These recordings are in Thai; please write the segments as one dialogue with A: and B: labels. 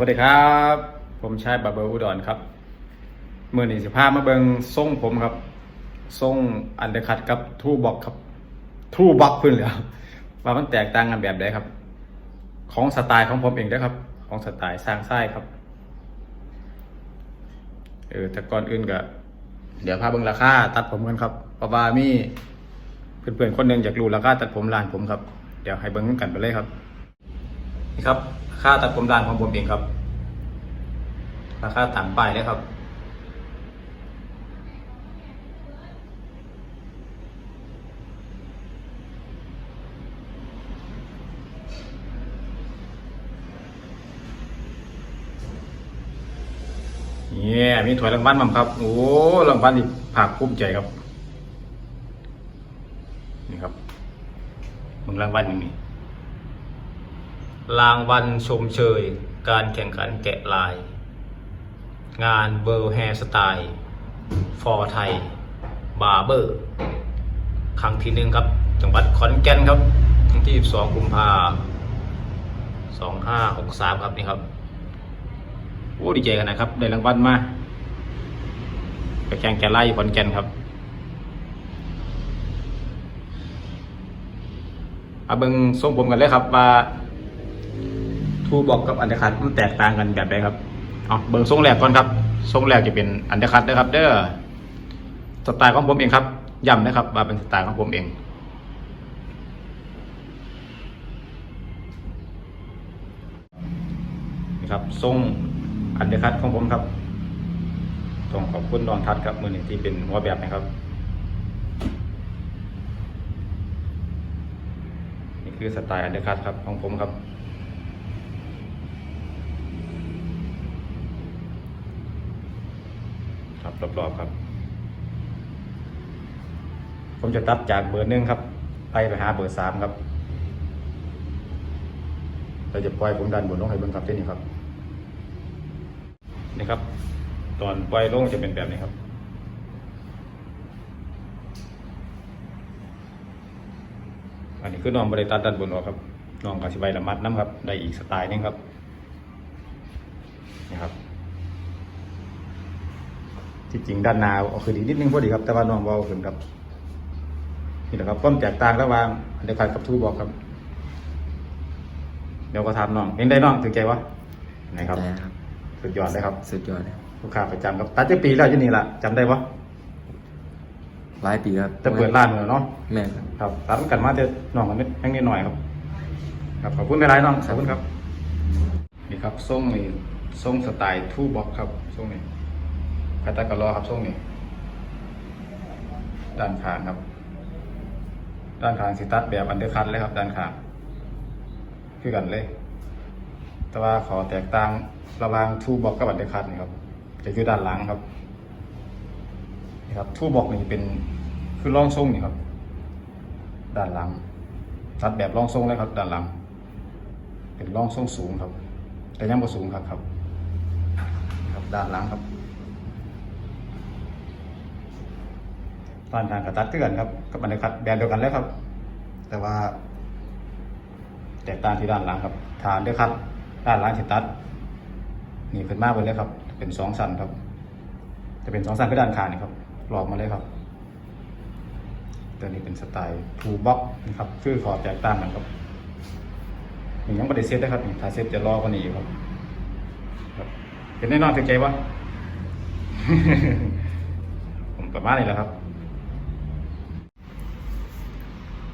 A: วัสดีครับ ผมชายบาเบอร์อุดรครับเมื่อนี้สิพามาเบิงทรงผมครับทรงอันเดอร์คัตกับทูบ็อกครับทูบ็อกพื้นเลยครับว่ามันแตกต่างกันแบบใดครับ ของสไตล์ของผมเองเด้อครับ ของสไตล์สร้างไส้ครับเออแต่ก่อนอื่นก็เดี๋ยวพาเบิงราคาตัดผมกันครับเพราะว่ามีเพื่อนๆคนหนึ่งอยากรู้ราคาตัดผมร้านผมครับ เดี๋ยวให้เบิ่งกันไปเลยครับ นี่ครับ ค่าตัดผมร้านของผมเองครับ ราคาต่างป้ายเลยครับเนี่ยมีถวยรางวัลมั้งครับ โอ้รางวัลนี่ภาคภูมิใจครับ นี่ครับมึงรางวัลอย่างนี้ รางวัลชมเชย การแข่งขันแกะลาย งานเวิร์ h แฮสไตล์ฟอร์ไทยบาร์เบอร์ครั้งที่หนึ่งครับ จังหวัดขอนแก่นครับวันที่ 12 กุมภาสองห้าหกสามครับนี่ครับโอ้ดีใจกันนะครับ ได้รางวัลมาไปแข่งแกะลายอยู่ขอนแก่นครับเอาเบิงทรงผมกันเลยครับว่า ทูบอกกับอันเดอร์คัตมันแตกต่างกันแบบใดครับเอาเบิ่งทรงแรกก่อนครับทรงแรกจะเป็นอันเดอร์คัตนะครับ เด้อสไตล์ของผมเองครับย้ำนะครับว่าเป็นสไตล์ของผมเองนี่ครับทรงอันเดอร์คัตของผมครับต้องขอบคุณน้องทัศน์ครับมือหนึ่งที่เป็นหัวแบบนะครับ นี่คือสไตล์อันเดอร์คัตครับของผมครับ รอบๆครับ ผมจะตัดจากเบอร์หนึ่งครับ ไปไปหาเบอร์สามครับเราจะปล่อยผมดันบนลงให้เบิ่งครับที่นี่ครับนี่ครับ ตอนปล่อยลงจะเป็นแบบนี้ครับอันนี้คือน้องบริตัดด้านบนออกครับน้องกาสิใบละมัดน้ำครับ ได้อีกสไตล์นึงครับนี่ครับ ที่จริงด้านหนาเอาคือดีนิดนึงพอดีครับ แต่ว่าน้องเบาขึ้นครับ นี่แหละครับความแตกต่างระหว่างเดคันกับทูบอกครับ เดี๋ยวก็ถามน้องเองได้น้องถึงใจวะไหนครับ
B: ใจครับ
A: สุดยอดเลยครับ
B: สุดยอดเลย
A: ลูกค้าประจำครับตัดจะปีแล้วที่นี่ละจำได้ปะ
B: หลายปีครับ
A: จะเปิดร้านเหรอเนาะ
B: แม่ครับ
A: ครับตัดกันมาจะน้องกันนิดนิดหน่อยครับ ครับขอบคุณหลายๆน้องขอบคุณครับ นี่ครับทรงนี่ทรงสไตล์ทูบ็อกครับทรงนี้คาตากะลอครับทรงนี้ ด้านข้างครับ ด้านข้างสิตัดแบบอันเดอร์คัทเลยครับ ด้านข้างคือกันเลย แต่ว่าขอแตกต่างระหว่างทูบ็อกกับอันเดอร์คัทนี่ครับ จะคือด้านหลังครับนี่ครับทูบ็อกนี่เป็นคือร่องทรงนี่ครับ ด้านหลัง ตัดแบบร่องทรงเลยครับ ด้านหลัง เป็นร่องทรงสูงครับ แต่ยังบ่สูงครับครับ ครับด้านหลังครับ ด้านทางกระตัดเตือนครับกับอันเดียวกันแบบเดียวกันเลยครับ แต่ว่า แตกต่างที่ด้านหลังครับ ฐานเดียวครับ ด้านหลังที่ตัดนี่ขึ้นมากไปเลยครับ เป็นสองสันครับ จะเป็นสองสันคือด้านขานี่ครับหลอกมาเลยครับตัวนี้เป็นสไตล์ทูบ็อกนะครับคือขอแตกต่างกันครับนี่ยังไม่ได้เซตนะครับถ้าเซตจะรอกว่านี้อยู่ครับครับเป็นแน่นอนถึงใจวะผมประมาณนี้แหละครับ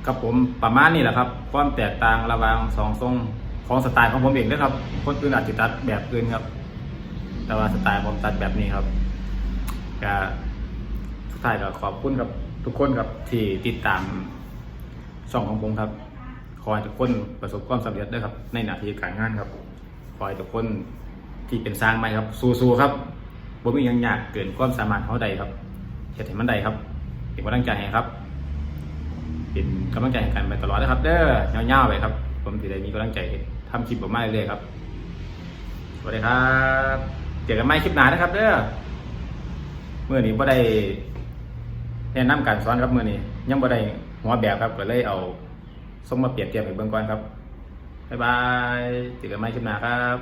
A: ครับผมประมาณนี้แหละครับ ความแตกต่างระหว่างสองทรงของสไตล์ของผมเองนะครับ คนอื่นอาจจะตัดแบบอื่นครับ แต่ว่าสไตล์ผมตัดแบบนี้ครับก็สุดท้ายก็ขอบคุณครับทุกคนครับที่ติดตามช่องของผมครับ ขอให้ทุกคนประสบความสำเร็จด้วยครับ ในหน้าที่การงานครับ ขอให้ทุกคนที่เป็นสร้างใหม่ครับ สู้ๆครับผมมียังยากเกินความสามารถเขาใดครับเฮ็ดให้มันใดครับเป็นกำลังใจให้ครับ เป็นกำลังใจให้กันไปตลอดนะครับ เด้อเงาวๆไปครับ ผมถือได้มีกำลังใจทำคลิปออกมาเรื่อยๆครับสวัสดีครับเจอกันใหม่คลิปหน้านะครับ เด้อเมื่อนี้บ่ได้แนะนำการสอนครับเมื่อนี้ยังบ่ได้หัวแบบครับ ก็เลยเอาส่งมาเปรียบเทียบให้เบิ่งก่อนครับบ๊ายบายเจอกันใหม่คลิปหน้าครับ